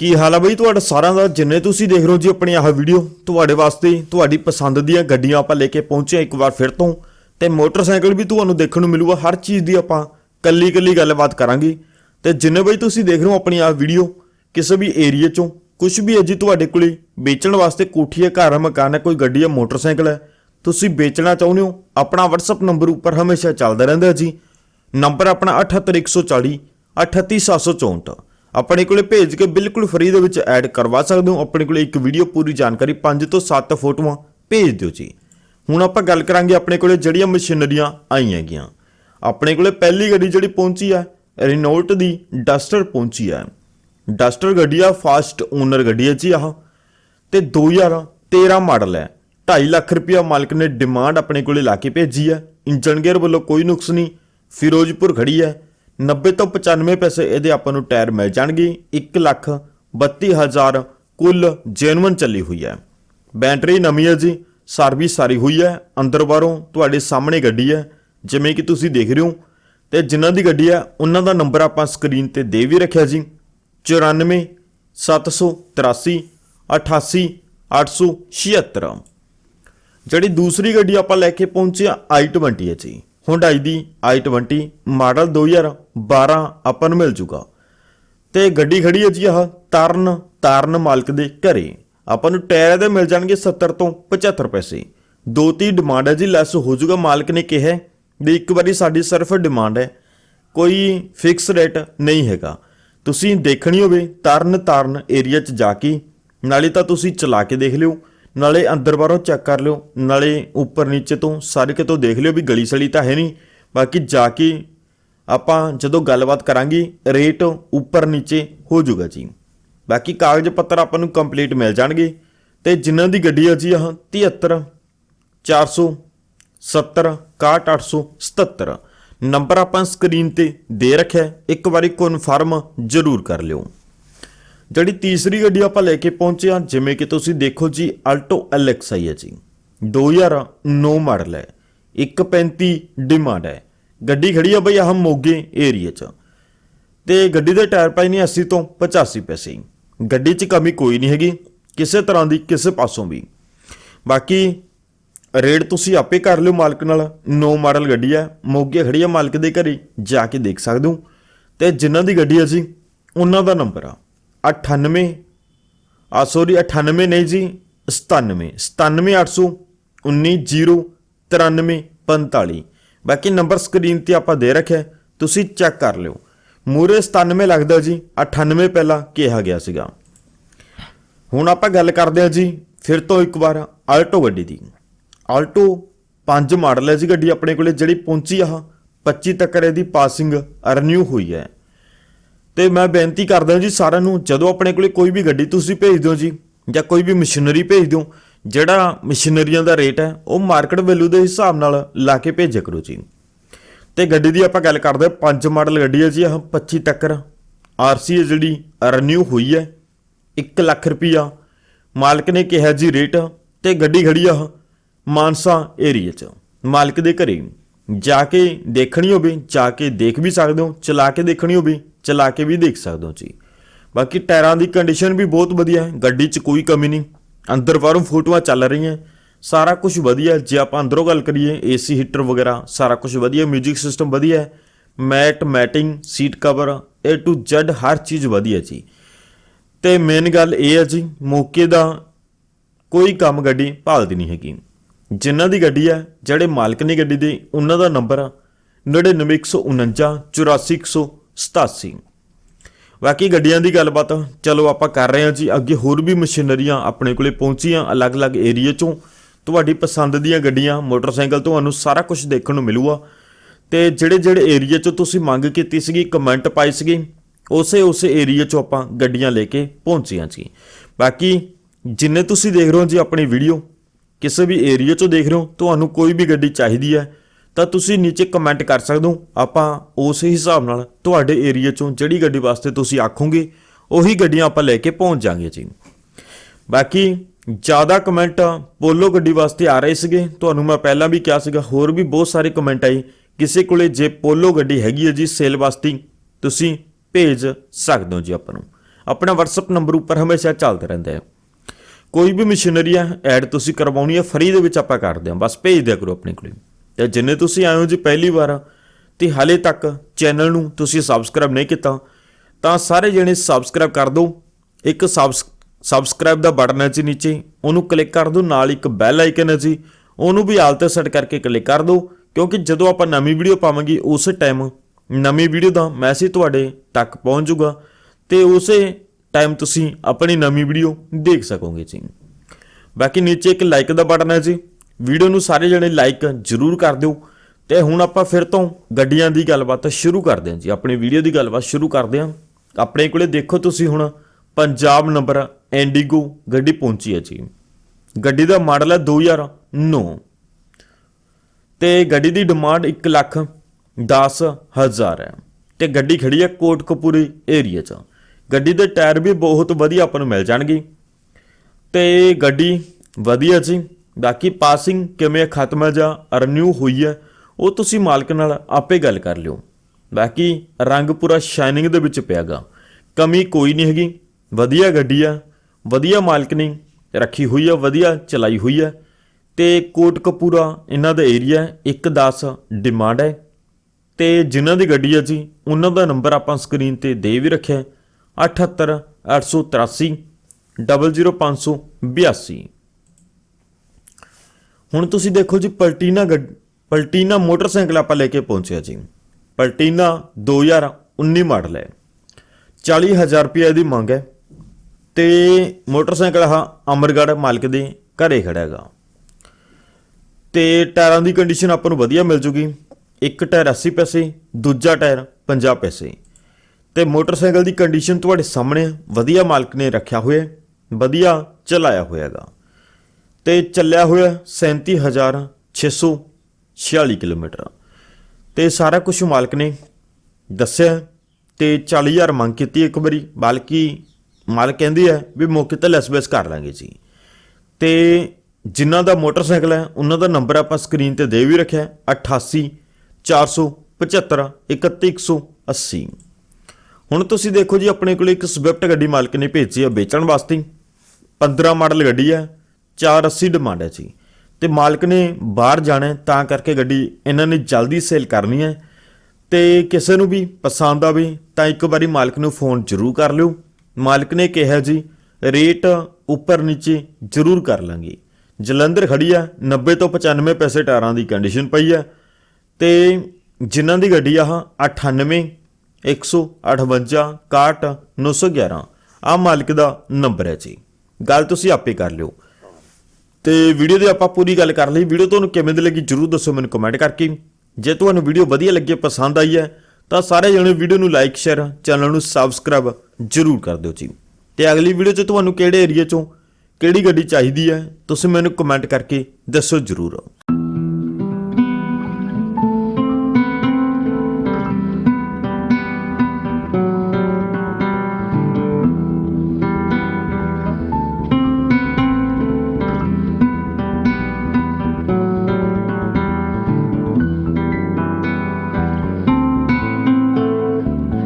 ਕੀ ਹਾਲ ਆ ਬਈ? ਤੁਹਾਡਾ ਸਾਰਿਆਂ ਦਾ, ਜਿੰਨੇ ਤੁਸੀਂ ਦੇਖ ਰਹੇ ਹੋ ਜੀ ਆਪਣੀ ਆਹ ਵੀਡੀਓ ਤੁਹਾਡੇ ਵਾਸਤੇ ਤੁਹਾਡੀ ਪਸੰਦ ਦੀਆਂ ਗੱਡੀਆਂ ਆਪਾਂ ਲੈ ਕੇ ਪਹੁੰਚੇ ਇੱਕ ਵਾਰ ਫਿਰ ਤੋਂ। ਤੇ ਮੋਟਰਸਾਈਕਲ ਵੀ ਤੁਹਾਨੂੰ ਦੇਖਣ ਨੂੰ ਮਿਲੂਗਾ, ਹਰ ਚੀਜ਼ ਦੀ ਆਪਾਂ ਕੱਲੀ ਕੱਲੀ ਗੱਲਬਾਤ ਕਰਾਂਗੇ। ਤੇ ਜਿੰਨੇ ਬਈ ਤੁਸੀਂ ਦੇਖ ਰਹੇ ਹੋ ਆਪਣੀ ਆਹ ਵੀਡੀਓ ਕਿਸੇ ਵੀ ਏਰੀਆ ਚੋਂ ਕੁਝ ਵੀ ਹੈ ਜੀ ਤੁਹਾਡੇ ਕੋਲੇ, ਵੇਚਣ ਵਾਸਤੇ ਕੋਠੀ ਹੈ, ਘਰ ਹੈ, ਮਕਾਨ ਹੈ, ਕੋਈ ਗੱਡੀ ਹੈ, ਮੋਟਰਸਾਈਕਲ ਹੈ, ਤੁਸੀਂ ਵੇਚਣਾ ਚਾਹੁੰਦੇ ਹੋ, ਆਪਣਾ WhatsApp ਨੰਬਰ ਉੱਪਰ ਹਮੇਸ਼ਾ ਚੱਲਦਾ ਰਹਿੰਦਾ ਜੀ। ਨੰਬਰ ਆਪਣਾ 78140 38764 ਆਪਣੇ ਕੋਲੇ ਭੇਜ ਕੇ ਬਿਲਕੁਲ ਫ੍ਰੀ ਦੇ ਵਿੱਚ ਐਡ ਕਰਵਾ ਸਕਦੇ ਹੋ। ਆਪਣੇ ਕੋਲੇ ਇੱਕ ਵੀਡੀਓ ਪੂਰੀ ਜਾਣਕਾਰੀ 5 ਤੋਂ 7 ਫੋਟੋਆਂ ਭੇਜ ਦਿਓ ਜੀ। ਹੁਣ ਆਪਾਂ ਗੱਲ ਕਰਾਂਗੇ ਆਪਣੇ ਕੋਲੇ ਜਿਹੜੀਆਂ ਮਸ਼ੀਨਰੀਆਂ ਆਈਆਂ ਹੈਗੀਆਂ। ਆਪਣੇ ਕੋਲੇ ਪਹਿਲੀ ਗੱਡੀ ਜਿਹੜੀ ਪਹੁੰਚੀ ਹੈ ਰਿਨੋਲਟ ਦੀ ਡਸਟਰ ਪਹੁੰਚੀ ਹੈ ਡਸਟਰ ਗੱਡੀ ਆ ਫਾਸਟ ਓਨਰ ਗੱਡੀ ਹੈ ਜੀ ਆਹ। ਤੇ 2013 ਮਾਡਲ ਹੈ। 2.5 ਲੱਖ ਰੁਪਇਆ ਮਾਲਕ ਨੇ ਡਿਮਾਂਡ ਆਪਣੇ ਕੋਲੇ ਲਾ ਕੇ ਭੇਜੀ ਹੈ ਇੰਜਨ ਗੇਅਰ ਵੱਲੋਂ ਕੋਈ ਨੁਕਸ ਨਹੀਂ। ਫਿਰੋਜ਼ਪੁਰ ਖੜੀ ਹੈ। 90 ਤੋਂ 95 ਪੈਸੇ ਇਹਦੇ ਆਪਾਂ ਨੂੰ ਟਾਇਰ ਮਿਲ ਜਾਣਗੇ। 1 ਲੱਖ 32 ਹਜ਼ਾਰ ਕੁੱਲ ਜੈਨੂਇਨ ਚੱਲੀ ਹੋਈ ਹੈ। ਬੈਟਰੀ ਨਵੀਂ ਹੈ ਜੀ ਸਰਵਿਸ ਸਾਰੀ ਹੋਈ ਹੈ। ਅੰਦਰ ਬਾਹਰੋਂ ਤੁਹਾਡੇ ਸਾਹਮਣੇ ਗੱਡੀ ਹੈ, ਜਿਵੇਂ ਕਿ ਤੁਸੀਂ ਦੇਖ ਰਹੇ ਹੋ। ਤੇ ਜਿਨ੍ਹਾਂ ਦੀ ਗੱਡੀ ਹੈ, ਉਹਨਾਂ ਦਾ ਨੰਬਰ ਆਪਾਂ ਸਕਰੀਨ ਤੇ ਦੇ ਵੀ ਰੱਖਿਆ ਜੀ। 94 783 88 876 ਜਿਹੜੀ ਦੂਸਰੀ ਗੱਡੀ ਆਪਾਂ ਲੈ ਕੇ ਪਹੁੰਚੇ ਆ i20 ਹੈ ਜੀ। Hyundai ਦੀ i20 ਮਾਡਲ 2012 ਆਪਾਂ ਨੂੰ ਮਿਲ ਜੂਗਾ। ਤੇ ਗੱਡੀ ਖੜੀ ਹੈ ਜੀ ਆਹ ਤਰਨ, ਤਾਰਨ ਮਾਲਕ ਦੇ ਘਰੇ। ਆਪਾਂ ਨੂੰ ਟਾਇਰ ਦੇ ਮਿਲ ਜਾਣਗੇ 70 ਤੋਂ 75 ਪੈਸੇ। ਦੋ ਤੀ ਡਿਮਾਂਡ ਹੈ ਜੀ ਲੈਸ ਹੋ ਜੂਗਾ। ਮਾਲਕ ਨੇ ਕਿਹਾ ਵੀ ਇੱਕ ਵਾਰੀ ਸਾਡੀ ਸਿਰਫ ਡਿਮਾਂਡ ਹੈ। ਕੋਈ ਫਿਕਸ ਰੇਟ ਨਹੀਂ ਹੈਗਾ। ਤੁਸੀਂ ਦੇਖਣੀ ਹੋਵੇ ਤਰਨ, ਤਾਰਨ ਏਰੀਆ 'ਚ ਜਾ ਕੇ। ਨਾਲੇ ਤਾਂ ਤੁਸੀਂ ਚਲਾ ਕੇ ਦੇਖ ਲਿਓ। ਨਾਲੇ ਅੰਦਰ ਬਾਹਰੋਂ ਚੈੱਕ ਕਰ ਲਿਓ, ਨਾਲੇ ਉੱਪਰ ਨੀਚੇ ਤੋਂ ਸਾਰੇ ਕਿਤੋਂ ਦੇਖ ਲਿਓ ਵੀ ਗਲੀ ਸਲੀ ਤਾਂ ਹੈ ਨਹੀਂ। ਬਾਕੀ ਜਾ ਕੇ ਆਪਾਂ ਜਦੋਂ ਗੱਲਬਾਤ ਕਰਾਂਗੇ, ਰੇਟ ਉੱਪਰ ਨੀਚੇ ਹੋ ਜਾਊਗਾ ਜੀ। ਬਾਕੀ ਕਾਗਜ਼ ਪੱਤਰ ਆਪਾਂ ਨੂੰ ਕੰਪਲੀਟ ਮਿਲ ਜਾਣਗੇ। ਤੇ ਜਿਨ੍ਹਾਂ ਦੀ ਗੱਡੀ ਆ ਜੀ, ਆਹ 73 470 61877 ਨੰਬਰ ਆਪਾਂ ਸਕਰੀਨ ਤੇ ਦੇ ਰੱਖਿਆ, ਇੱਕ ਵਾਰੀ ਕਨਫਰਮ ਜ਼ਰੂਰ ਕਰ ਲਿਓ। ਜਿਹੜੀ ਤੀਸਰੀ ਗੱਡੀ ਆਪਾਂ ਲੈ ਕੇ ਪਹੁੰਚੇ ਹਾਂ, ਜਿਵੇਂ ਕਿ ਤੁਸੀਂ ਦੇਖੋ ਜੀ ਅਲਟੋ ਐਲਐਕਸ ਆਈ ਹੈ ਜੀ। 2009 ਮਾਡਲ ਹੈ। 135 ਡਿਮਾਂਡ ਹੈ। ਗੱਡੀ ਖੜੀ ਆ ਬਈ ਆਹ ਮੋਗੇ ਏਰੀਆ 'ਚ। ਤੇ ਗੱਡੀ ਦੇ ਟਾਇਰ ਪਾਈ ਨੇ 80 ਤੋਂ 85 ਪੈਸੇ। ਗੱਡੀ 'ਚ ਕਮੀ ਕੋਈ ਨਹੀਂ ਹੈਗੀ, ਕਿਸੇ ਤਰ੍ਹਾਂ ਦੀ, ਕਿਸੇ ਪਾਸੋਂ ਵੀ। ਬਾਕੀ ਰੇਟ ਤੁਸੀਂ ਆਪੇ ਕਰ ਲਿਓ ਮਾਲਕ ਨਾਲ। ਨੋ ਮਾਡਲ ਗੱਡੀ ਹੈ ਮੋਗੇ ਖੜੀ ਆ ਮਾਲਕ ਦੇ ਘਰੇ, ਜਾ ਕੇ ਦੇਖ ਸਕਦੇ ਹੋ। ਤੇ ਜਿਨ੍ਹਾਂ ਦੀ ਗੱਡੀ ਹੈ ਜੀ, ਉਹਨਾਂ ਦਾ ਨੰਬਰ ਆ। 98 ਆ ਸੌਰੀ 98 ਨਹੀਂ ਜੀ 97 97819 ਬਾਕੀ ਨੰਬਰ ਸਕਰੀਨ ਤੇ ਆਪਾਂ ਦੇ ਰੱਖਿਆ ਤੁਸੀਂ ਚੈੱਕ ਕਰ ਲਿਓ। ਮੂਰੇ 97 ਲੱਗਦਾ ਜੀ 98 ਪਹਿਲਾਂ ਕਿਹਾ ਗਿਆ ਸੀਗਾ। ਹੁਣ ਆਪਾਂ ਗੱਲ ਕਰਦੇ ਹਾਂ ਜੀ, ਫਿਰ ਤੋਂ ਇੱਕ ਵਾਰ ਆਲਟੋ ਗੱਡੀ ਦੀ। ਆਲਟੋ 5 ਮਾਡਲ ਹੈ ਜੀ ਗੱਡੀ ਆਪਣੇ ਕੋਲੇ, ਜਿਹੜੀ ਪਹੁੰਚੀ ਆਹ 25 ਤੱਕ ਇਹਦੀ ਪਾਸਿੰਗ ਰੀਨਿਊ ਹੋਈ ਹੈ। ਤੇ ਮੈਂ ਬੇਨਤੀ ਕਰਦਾ ਜੀ ਸਾਰਿਆਂ ਨੂੰ, ਜਦੋਂ ਆਪਣੇ ਕੋਲੇ ਕੋਈ ਵੀ ਗੱਡੀ ਤੁਸੀਂ ਭੇਜ ਦਿਓ ਜੀ, ਜਾਂ ਕੋਈ ਵੀ ਮਸ਼ੀਨਰੀ ਭੇਜ ਦਿਓ, ਜਿਹੜਾ ਮਸ਼ੀਨਰੀਆਂ ਦਾ ਰੇਟ ਹੈ, ਉਹ ਮਾਰਕੀਟ ਵੈਲਿਊ ਦੇ ਹਿਸਾਬ ਨਾਲ ਲਾ ਕੇ ਭੇਜਿਆ ਕਰੋ ਜੀ। ਤੇ ਗੱਡੀ ਦੀ ਆਪਾਂ ਗੱਲ ਕਰਦੇ ਹਾਂ, ਪੰਜ ਮਾਡਲ ਗੱਡੀ ਹੈ ਜੀ, ਆਹ 25 ਤੱਕ ਆਰਸੀ ਹੈ ਜਿਹੜੀ ਰੀਨਿਊ ਹੋਈ ਹੈ 1 ਲੱਖ ਰੁਪਈਆ। ਮਾਲਕ ਨੇ ਕਿਹਾ ਜੀ ਰੇਟ, ਤੇ ਗੱਡੀ ਖੜੀ ਆ ਮਾਨਸਾ ਏਰੀਆ 'ਚ, ਮਾਲਕ ਦੇ ਘਰੇ। ਜਾ ਕੇ ਦੇਖਣੀ ਹੋਵੇ, ਜਾ ਕੇ ਦੇਖ ਵੀ ਸਕਦੇ ਹੋ, ਚਲਾ ਕੇ ਦੇਖਣੀ ਹੋਵੇ। ਚਲਾ ਕੇ ਵੀ ਦੇਖ ਸਕਦੇ ਹੋ ਜੀ ਬਾਕੀ ਟਾਇਰਾਂ ਦੀ ਕੰਡੀਸ਼ਨ ਵੀ ਬਹੁਤ ਵਧੀਆ ਹੈ। ਗੱਡੀ 'ਚ ਕੋਈ ਕਮੀ ਨਹੀਂ। ਅੰਦਰ ਬਾਹਰੋਂ ਫੋਟੋਆਂ ਚੱਲ ਰਹੀਆਂ। ਸਾਰਾ ਕੁਝ ਵਧੀਆ ਜੇ ਆਪਾਂ ਅੰਦਰੋਂ ਗੱਲ ਕਰੀਏ ਏਸੀ ਹੀਟਰ ਵਗੈਰਾ, ਸਾਰਾ ਕੁਝ ਵਧੀਆ 뮤직 ਸਿਸਟਮ ਵਧੀਆ ਹੈ। Mat matting seat cover A to Z ਹਰ ਚੀਜ਼ ਵਧੀਆ ਜੀ। ਤੇ ਮੇਨ ਗੱਲ ਇਹ ਹੈ ਜੀ, ਮੌਕੇ ਦਾ ਕੋਈ ਕੰਮ ਗੱਡੀ ਭਾਲਦੀ ਨਹੀਂ ਹੈਗੀ। ਜਿਨ੍ਹਾਂ ਦੀ ਗੱਡੀ ਹੈ, ਜਿਹੜੇ ਮਾਲਕ ਨੇ ਗੱਡੀ ਦੇ, ਉਹਨਾਂ ਦਾ ਨੰਬਰ ਆ। 99149 84187 ਬਾਕੀ ਗੱਡੀਆਂ ਦੀ ਗੱਲਬਾਤ ਚਲੋ ਆਪਾਂ ਕਰ ਰਹੇ ਹਾਂ ਜੀ। ਅੱਗੇ ਹੋਰ ਵੀ ਮਸ਼ੀਨਰੀਆਂ ਆਪਣੇ ਕੋਲੇ ਪਹੁੰਚੀਆਂ ਅਲੱਗ-ਅਲੱਗ ਏਰੀਆ ਚੋਂ। ਤੁਹਾਡੀ ਪਸੰਦ ਦੀਆਂ ਗੱਡੀਆਂ, ਮੋਟਰਸਾਈਕਲ ਤੁਹਾਨੂੰ ਸਾਰਾ ਕੁਝ ਦੇਖਣ ਨੂੰ ਮਿਲੂਗਾ। ਤੇ ਜਿਹੜੇ ਜਿਹੜੇ ਏਰੀਆ ਚੋਂ ਤੁਸੀਂ ਮੰਗ ਕੀਤੀ ਸੀਗੀ, ਕਮੈਂਟ ਪਾਈ ਸੀਗੀ ਉਸੇ ਉਸੇ ਏਰੀਆ ਚੋਂ ਆਪਾਂ ਗੱਡੀਆਂ ਲੈ ਕੇ ਪਹੁੰਚੀਆਂ ਜੀ। ਬਾਕੀ ਜਿੰਨੇ ਤੁਸੀਂ ਦੇਖ ਰਹੇ ਹੋ ਜੀ ਆਪਣੀ ਵੀਡੀਓ, ਕਿਸੇ ਵੀ ਏਰੀਆ ਚੋਂ ਦੇਖ ਰਹੇ ਹੋ, ਤੁਹਾਨੂੰ ਕੋਈ ਵੀ ਗੱਡੀ ਚਾਹੀਦੀ ਹੈ ਤਾਂ ਤੁਸੀਂ ਨੀਚੇ ਕਮੈਂਟ ਕਰ ਸਕਦੇ ਹੋ। ਆਪਾਂ ਉਸ ਹਿਸਾਬ ਨਾਲ ਤੁਹਾਡੇ ਏਰੀਆ ਚੋਂ ਜਿਹੜੀ ਗੱਡੀ ਵਾਸਤੇ ਤੁਸੀਂ ਆਖੋਗੇ, ਉਹੀ ਗੱਡੀਆਂ ਆਪਾਂ ਲੈ ਕੇ ਪਹੁੰਚ ਜਾਾਂਗੇ ਜੀ। ਬਾਕੀ ਜ਼ਿਆਦਾ ਕਮੈਂਟ ਪੋਲੋ ਗੱਡੀ ਵਾਸਤੇ ਆ ਰਹੇ ਸੀਗੇ। ਤੁਹਾਨੂੰ ਮੈਂ ਪਹਿਲਾਂ ਵੀ ਕਿਹਾ ਸੀਗਾ, ਹੋਰ ਵੀ ਬਹੁਤ ਸਾਰੇ ਕਮੈਂਟ ਆਏ। ਕਿਸੇ ਕੋਲੇ ਜੇ ਪੋਲੋ ਗੱਡੀ ਹੈਗੀ ਹੈ ਜੀ ਸੇਲ ਵਾਸਤੇ, ਤੁਸੀਂ ਭੇਜ ਸਕਦੇ ਹੋ ਜੀ ਆਪਾਂ ਨੂੰ। ਆਪਣਾ WhatsApp ਨੰਬਰ ਉੱਪਰ ਹਮੇਸ਼ਾ ਚੱਲਦਾ ਰਹਿੰਦਾ ਹੈ। ਕੋਈ ਵੀ ਮਸ਼ੀਨਰੀ ਆ ਐਡ ਤੁਸੀਂ ਕਰਵਾਉਣੀ ਹੈ ਫਰੀ ਦੇ ਵਿੱਚ ਆਪਾਂ ਕਰਦੇ ਹਾਂ ਬਸ ਭੇਜ ਦਿਆ ਕਰੋ ਆਪਣੇ ਕੋਲੇ। ਜਾਂ ਜਿੰਨੇ ਤੁਸੀਂ ਆਏ ਹੋ ਜੀ ਪਹਿਲੀ ਵਾਰ ਤੇ ਹਾਲੇ ਤੱਕ ਚੈਨਲ ਨੂੰ ਤੁਸੀਂ ਸਬਸਕ੍ਰਾਈਬ ਨਹੀਂ ਕੀਤਾ, ਤਾਂ ਸਾਰੇ ਜਣੇ ਸਬਸਕ੍ਰਾਈਬ ਕਰ ਦਿਓ। ਇੱਕ ਸਬਸਕ੍ਰਾਈਬ ਦਾ ਬਟਨ ਹੈ ਜੀ ਨੀਚੇ, ਉਹਨੂੰ ਕਲਿੱਕ ਕਰ ਦਿਓ, ਨਾਲ ਇੱਕ ਬੈਲ ਆਈਕਨ ਹੈ ਜੀ, ਉਹਨੂੰ ਵੀ ਆਲ ਤੇ ਸੈੱਟ ਕਰਕੇ ਕਲਿੱਕ ਕਰ ਦਿਓ, ਕਿਉਂਕਿ ਜਦੋਂ ਆਪਾਂ ਨਵੀਂ ਵੀਡੀਓ ਪਾਵਾਂਗੇ, ਉਸ ਟਾਈਮ ਨਵੀਂ ਵੀਡੀਓ ਦਾ ਮੈਸੇਜ ਤੁਹਾਡੇ ਤੱਕ ਪਹੁੰਚ ਜਾਊਗਾ, ਤੇ ਉਸੇ ਟਾਈਮ ਤੁਸੀਂ ਆਪਣੀ ਨਵੀਂ ਵੀਡੀਓ ਦੇਖ ਸਕੋਗੇ ਜੀ। ਬਾਕੀ ਨੀਚੇ ਇੱਕ ਲਾਈਕ ਦਾ ਬਟਨ ਹੈ ਜੀ ਵੀਡੀਓ ਨੂੰ ਸਾਰੇ ਜਣੇ ਲਾਈਕ ਜ਼ਰੂਰ ਕਰ ਦਿਓ। ਤੇ ਹੁਣ ਆਪਾਂ ਫਿਰ ਤੋਂ ਗੱਡੀਆਂ ਦੀ ਗੱਲਬਾਤ ਸ਼ੁਰੂ ਕਰਦੇ ਹਾਂ ਜੀ। ਆਪਣੀ ਵੀਡੀਓ ਦੀ ਗੱਲਬਾਤ ਸ਼ੁਰੂ ਕਰਦੇ ਹਾਂ। ਆਪਣੇ ਕੋਲੇ ਦੇਖੋ ਤੁਸੀਂ ਹੁਣ ਪੰਜਾਬ ਨੰਬਰ ਐਂਡੀਗੋ ਗੱਡੀ ਪਹੁੰਚੀ ਹੈ ਜੀ। ਗੱਡੀ ਦਾ ਮਾਡਲ ਹੈ 2009 ਤੇ ਗੱਡੀ ਦੀ ਡਿਮਾਂਡ 1 ਲੱਖ 10 ਹਜ਼ਾਰ ਹੈ। ਤੇ ਗੱਡੀ ਖੜੀ ਹੈ ਕੋਟਕਪੂਰੀ ਏਰੀਆ 'ਚ। ਗੱਡੀ ਦੇ ਟਾਇਰ ਵੀ ਬਹੁਤ ਵਧੀਆ ਆਪਾਂ ਨੂੰ ਮਿਲ ਜਾਣਗੇ। ਤੇ ਗੱਡੀ ਵਧੀਆ ਜੀ। ਬਾਕੀ ਪਾਸਿੰਗ ਕਿਵੇਂ ਖਤਮ ਹੈ ਜਾਂ ਰੀਨਿਊ ਹੋਈ ਹੈ ਉਹ ਤੁਸੀਂ ਮਾਲਕ ਨਾਲ ਆਪੇ ਗੱਲ ਕਰ ਲਿਓ। ਬਾਕੀ ਰੰਗ ਪੂਰਾ ਸ਼ਾਈਨਿੰਗ ਦੇ ਵਿੱਚ ਪਿਆਗਾ। ਕਮੀ ਕੋਈ ਨਹੀਂ ਹੈਗੀ ਵਧੀਆ ਗੱਡੀ ਆ ਵਧੀਆ ਮਾਲਕ ਨੇ ਰੱਖੀ ਹੋਈ ਆ ਵਧੀਆ ਚਲਾਈ ਹੋਈ ਆ। ਤੇ ਕੋਟਕਪੂਰਾ ਇਹਨਾਂ ਦਾ ਏਰੀਆ 110 ਡਿਮਾਂਡ ਹੈ ਤੇ ਜਿਨ੍ਹਾਂ ਦੀ ਗੱਡੀ ਹੈ ਜੀ ਉਹਨਾਂ ਦਾ ਨੰਬਰ ਆਪਾਂ ਸਕਰੀਨ ਤੇ ਦੇ ਵੀ ਰੱਖਿਆ ਹੈ, 78 883 00582 ਹੁਣ ਤੁਸੀਂ ਦੇਖੋ ਜੀ, ਪਲਟੀਨਾ ਗੱਡ, ਪਲਟੀਨਾ ਮੋਟਰਸਾਈਕਲ ਆਪਾਂ ਲੈ ਕੇ ਪਹੁੰਚਿਆ ਜੀ। ਪਲਟੀਨਾ 2019 ਮਾਡਲ ਹੈ। 40000 ਰੁਪਏ ਦੀ ਮੰਗ ਹੈ। ਤੇ ਮੋਟਰਸਾਈਕਲ ਆ ਅਮਰਗੜ੍ਹ ਮਾਲਕ ਦੇ ਘਰੇ ਖੜਾ ਹੈਗਾ। ਤੇ ਟਾਇਰਾਂ ਦੀ ਕੰਡੀਸ਼ਨ ਆਪਾਂ ਨੂੰ ਵਧੀਆ ਮਿਲ ਜੂਗੀ। ਇੱਕ ਟਾਇਰ 80 ਪੈਸੇ, ਦੂਜਾ ਟਾਇਰ 50 ਪੈਸੇ। ਤੇ ਮੋਟਰਸਾਈਕਲ ਦੀ ਕੰਡੀਸ਼ਨ ਤੁਹਾਡੇ ਸਾਹਮਣੇ ਹੈ। ਵਧੀਆ ਮਾਲਕ ਨੇ ਰੱਖਿਆ ਹੋਇਆ ਵਧੀਆ ਚਲਾਇਆ ਹੋਇਆ ਹੈਗਾ। ਤੇ ਚੱਲਿਆ ਹੋਇਆ 37646 ਕਿਲੋਮੀਟਰ। ਤੇ ਸਾਰਾ ਕੁਝ ਮਾਲਕ ਨੇ ਦੱਸਿਆ ਤੇ 40000 ਮੰਗ ਕੀਤੀ ਇੱਕ ਵਾਰੀ ਬਲਕਿ ਮਾਲਕ ਕਹਿੰਦੀ ਹੈ ਵੀ ਮੌਕੇ ਤੇ ਲੈਸ ਬੈਸ ਕਰ ਲਾਂਗੇ ਜੀ। ਤੇ ਜਿਨ੍ਹਾਂ ਦਾ ਮੋਟਰਸਾਈਕਲ ਹੈ ਉਹਨਾਂ ਦਾ ਨੰਬਰ ਆਪਾਂ ਸਕਰੀਨ ਤੇ ਦੇ ਵੀ ਰੱਖਿਆ ਹੈ, 88 475 31180 ਹੁਣ ਤੁਸੀਂ ਦੇਖੋ ਜੀ ਆਪਣੇ ਕੋਲ ਇੱਕ ਸਵਿਫਟ ਗੱਡੀ ਮਾਲਕ ਨੇ ਭੇਜੀ ਹੈ ਵੇਚਣ ਵਾਸਤੇ। 15 ਮਾਡਲ ਗੱਡੀ ਹੈ 480 ਡਿਮਾਂਡ ਹੈ ਜੀ। ਤੇ ਮਾਲਕ ਨੇ ਬਾਹਰ ਜਾਣਾ ਤਾਂ ਕਰਕੇ ਗੱਡੀ ਇਹਨਾਂ ਨੇ ਜਲਦੀ ਸੇਲ ਕਰਨੀ ਹੈ। ਤੇ ਕਿਸੇ ਨੂੰ ਵੀ ਪਸੰਦ ਆਵੇ, ਤਾਂ ਇੱਕ ਵਾਰੀ ਮਾਲਕ ਨੂੰ ਫੋਨ ਜ਼ਰੂਰ ਕਰ ਲਿਓ। ਮਾਲਕ ਨੇ ਕਿਹਾ ਜੀ, ਰੇਟ ਉੱਪਰ ਨੀਚੇ ਜ਼ਰੂਰ ਕਰ ਲਾਂਗੇ। ਜਲੰਧਰ ਖੜੀ ਆ 90 ਤੋਂ 95 ਪੈਸੇ ਟਾਇਰਾਂ ਦੀ ਕੰਡੀਸ਼ਨ ਪਈ ਆ। ਤੇ ਜਿਨ੍ਹਾਂ ਦੀ ਗੱਡੀ ਆ 98 158 61 911 ਆ ਮਾਲਕ ਦਾ ਨੰਬਰ ਹੈ ਜੀ। ਗੱਲ ਤੁਸੀਂ ਆਪੇ ਕਰ ਲਿਓ। ਤੇ ਵੀਡੀਓ ਦੀ ਆਪਾਂ ਪੂਰੀ ਗੱਲ ਕਰ ਲਈ। ਵੀਡੀਓ ਤੁਹਾਨੂੰ ਕਿਵੇਂ ਦੀ ਲੱਗੀ ਜਰੂਰ ਦੱਸੋ ਮੈਨੂੰ ਕਮੈਂਟ ਕਰਕੇ। ਜੇ ਤੁਹਾਨੂੰ ਵੀਡੀਓ ਵਧੀਆ ਲੱਗੀ, ਪਸੰਦ ਆਈ ਹੈ, ਤਾਂ ਸਾਰੇ ਜਣੇ ਵੀਡੀਓ ਨੂੰ ਲਾਈਕ ਸ਼ੇਅਰ ਚੈਨਲ ਨੂੰ ਸਬਸਕ੍ਰਾਈਬ ਜਰੂਰ ਕਰ ਦਿਓ ਜੀ। ਤੇ ਅਗਲੀ ਵੀਡੀਓ 'ਚ ਤੁਹਾਨੂੰ ਕਿਹੜੇ ਏਰੀਆ 'ਚੋਂ ਕਿਹੜੀ ਗੱਡੀ ਚਾਹੀਦੀ ਹੈ, ਤੁਸੀਂ ਮੈਨੂੰ ਕਮੈਂਟ ਕਰਕੇ ਦੱਸੋ ਜਰੂਰ।